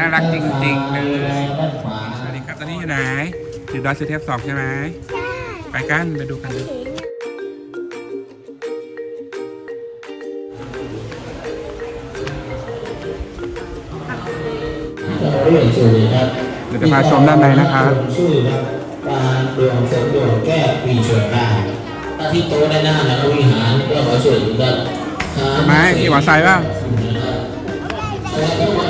น่ารักจริงๆเลยด้านขวาสวัสดีครับตอนนี้อยู่ไหนอยู่ดอยสุเทพสองใช่ไหมใช่ไปกันไปดูกันเลยเห็นอะเราเรียนชื่อครับเดี๋ยวจะพาชมด้านในนะครับชื่อครับการดวงเสริมดวงแก้ปีชงได้ถ้าที่โต๊ะด้านหน้าแล้ววิหารก็ขอช่วยทุกท่านครับไม้ขี่มอเตอร์ไซค์เปล่าแล้วก็วันหน้าเ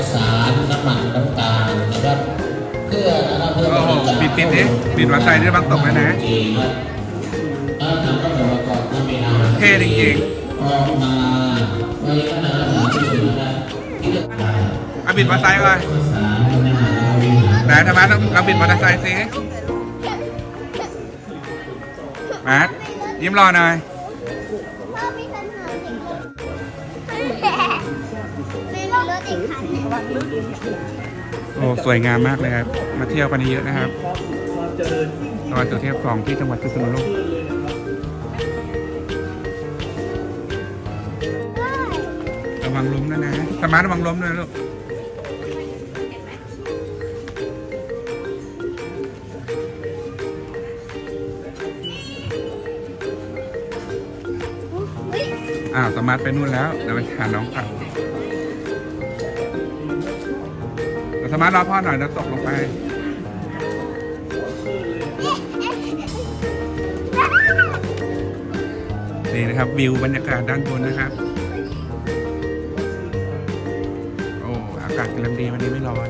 จาคข้าวสารน้ำมันน้ำตาลนะครับเพื่อนะครับเพื่อบโอ้โหริจาคปิดปิดดิปิดมอเตอร์ไซค์ด้วยบางตกแล้วนะจริงครับถ้าทำก็บอกว่าก่อนถ้าไม่นานเท่จริงออกมาไว้ขนาดหนที่สุดนะครับที่เลือกได้ๆเอาบิดมอเตอร์ไซค์ก่อนข้าวสารน้ำมันวิหารไหนธรรมะต้องเราบิดมอเตอร์ไซค์สิมาร์ทยิ้มรอหน่อย โอ้สวยงามมากเลยครับ มาเที่ยวกันเยอะนะครับดอยสุเทพสองที่จังหวัดพิษณุโลกระวังล้มนะนะธรรมะระวังล้มด้วยลูกอ้าวสมาร์ทไปนู่นแล้วเดี๋ยวไปหาน้องกลับ สมาร์ทรอพ่อหน่อยแล้วตกลงไป นี่นะครับวิวบรรยากาศด้านบนนะครับ โอ้ อากาศกำลังดีวันนี้ไม่ร้อน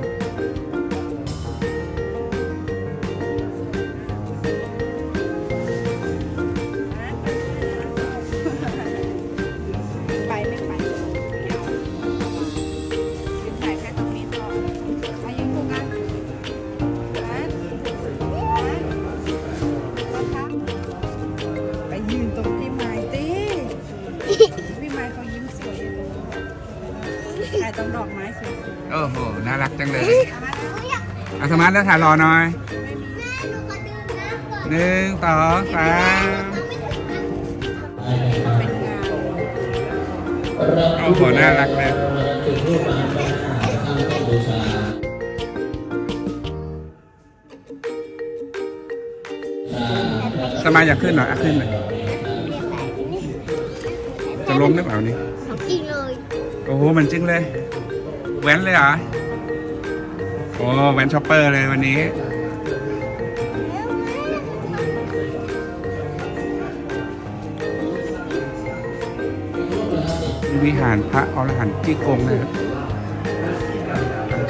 ถ่ายตรงดอกไม้สวยโอ้โห น่ารักจังเลยๆเอามาแล้วอาสมาร์ทแล้วถ่ายรอหน่อยแม่หนูขอดื่มน้ำก่อนหนึ่งสองสามเป็นงานโอ้โห น่ารักเลยจุดรูปมาเป็นข้างต้นบูชาอ่าสมาร์ทอยากขึ้นหน่อยอะขึ้นหน่อยจะล้มหรือเปล่านี่จริงเลยโอ้โหมันจริงเลยแว้นเลยเหรอโอ้แว้นช็อปเปอร์เลยวันนี้วิหารพระอรหันต์จี้กงนะครับ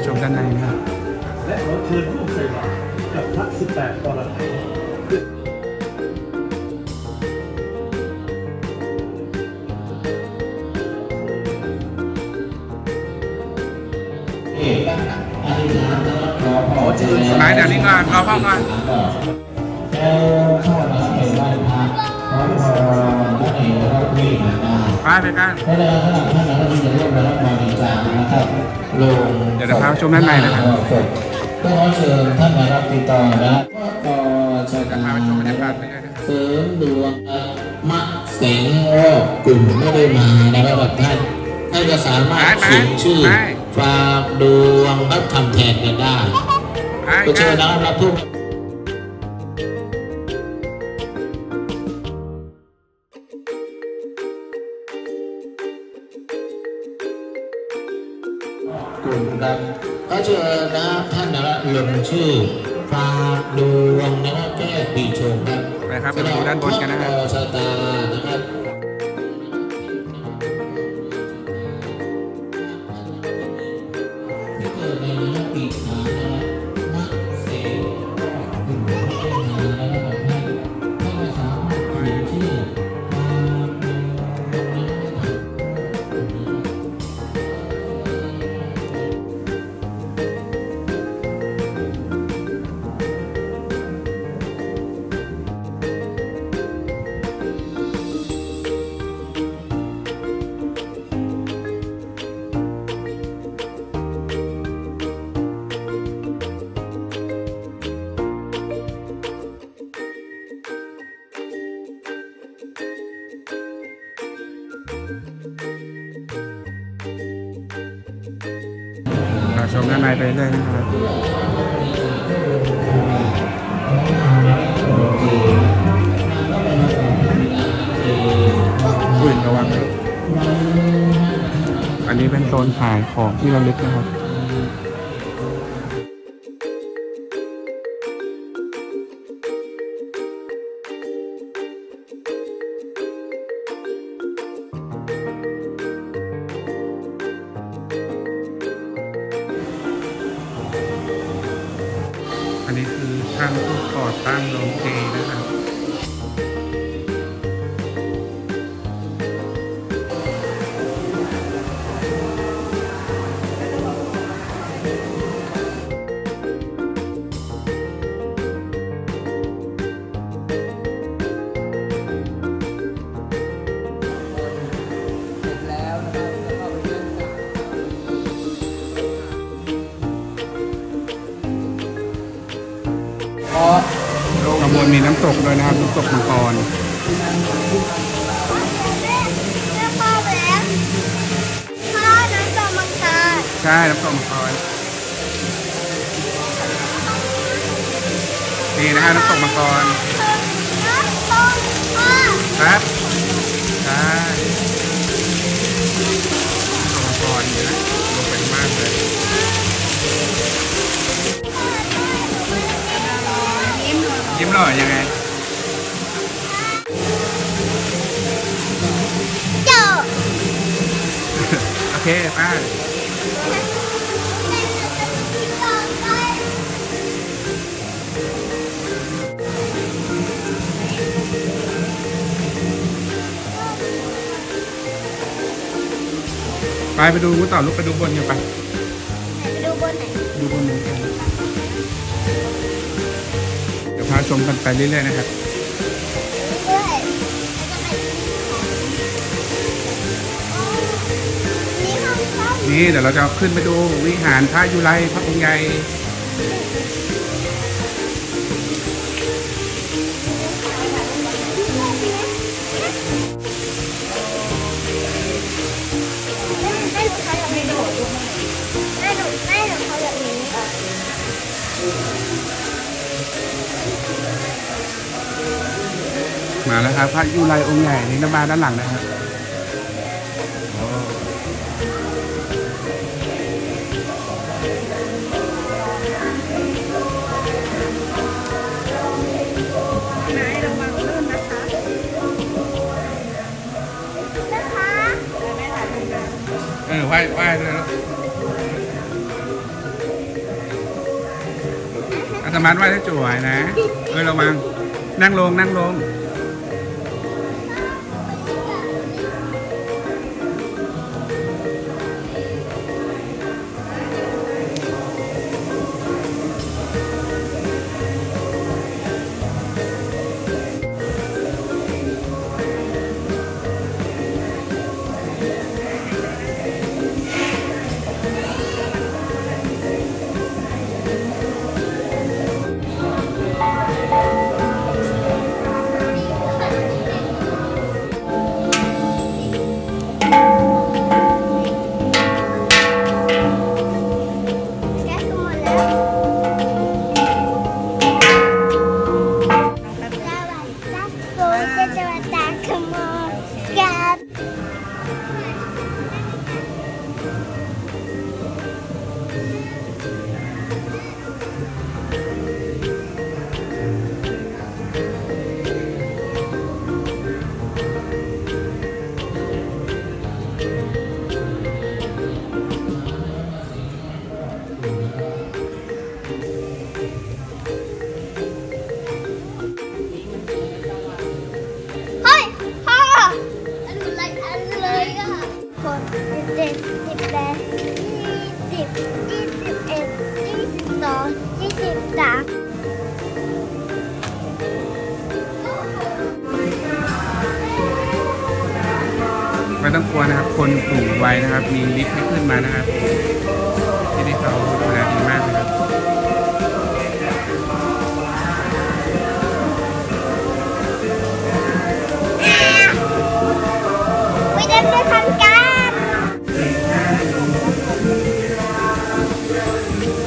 ชมด้านในนะครับและขอเชิญร่วมใส่บาตรกับพระ18กรหันต์ ขอพรเจริญสมัยเดี๋ยวนี้ก่อนรอพ่อก่อนแล้วเข้ามาเป็นไหว้พระขอพรพระเอกรับวิหารได้ไปไปกันและแล้วท่านท่านนั้นที่จะร่วมมารับบริจาคนะครับลงเดี๋ยวเดี๋ยวพาไปชมด้านในนะครับก็ขอเชิญท่านมารับติดต่อนะก็จะจะพาไปชมบรรยากาศไปด้วยนะครับเสริมดวงมะเสงวอกกลุ่มไม่ได้มานะครับท่านท่านก็สามารถเขียนชื่อฝากดวงรับทำแทนกันได้ ไปก็กัเชิญนนะครับรับทุกกลุ่มกันก็เชิญนะท่านนะลงชื่อฝากดวงนะครับแก้ปีชงครับไปครับไปดูด้านบน ชมด้านในไปเรื่อยนะครับอื่นระวัง อันนี้เป็นโซนขายของที่เระลึกนะครับ ผู้ก่ ขบวนมีน้ำตกด้วยนะครับน้ำตกมังกรแม่แม่พ่อแล้วพ่อน้ำตกมังกรใช่น้ำตกมังกรนี่นะฮะน้ำตกมังกรครับใช่น้ำตกมังกรเยนะลงไปมากเลย ยิ้มหน่อยยังไงเจ้าโอเคป้าไปไปดูงูต่อลูกไปดูบนอยู่ไปไปดูบนไหน ดูบนนู้น ชมกันไปเรื่อยๆนะครับนี่เดี๋ยวเราจะขึ้นไปดูวิหารพระยุไรพระองค์ใหญ่ มาแล้วครับพระยุไรองค์ใหญ่นี่น้ำมาด้านหลังนะครับโอ้ๆไหนระวังลื่นนะคะนะคะแล้วแม่ถ่ายรูปนะเออไหว้ไหว้เลยแล้วอาตมาไหว้ได้จวยนะ เออระวัง นั่งลง นั่งลง ไม่ต้องกลัวนะครับ คนสูงวัยนะครับ มีลิฟต์ให้ขึ้นมานะครับ ที่นี่เขาดูแลดีมากนะครับ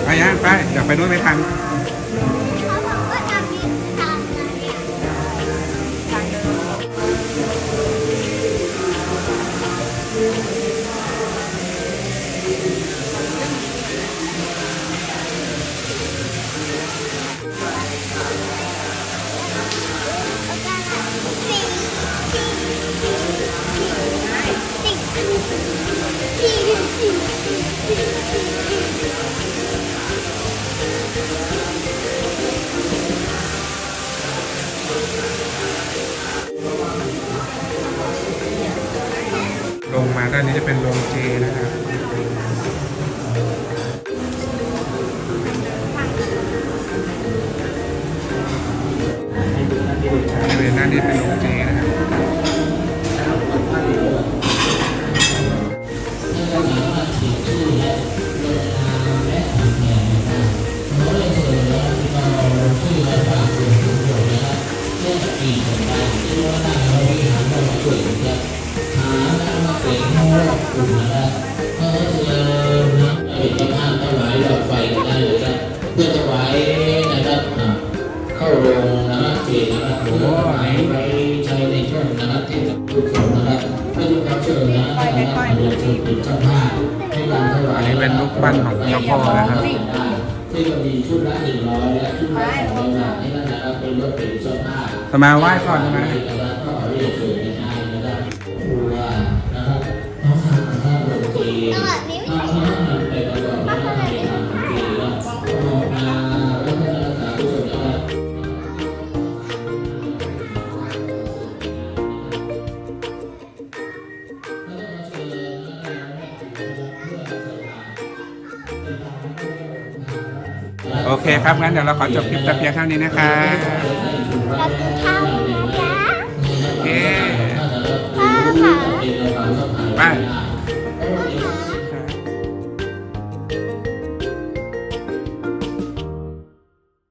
ไปยังไปเดี๋ไปนู่นไม่ทัน บ้านของเจ้าพ่อนะครับที่มันมีชุดละหนึ่งร้อยและชุดละสองร้อยนี่นะครับเป็นรถเก๋งเสื้อผ้าสมาไหว้ก่อนใช่ไหม โอเคครับ งั้นเดี๋ยวเราขอจบคลิปแต่เพียงเท่านี้นะคะเรากินข้าวกันนจ๊ะโอเคพ่อค่ะ ไป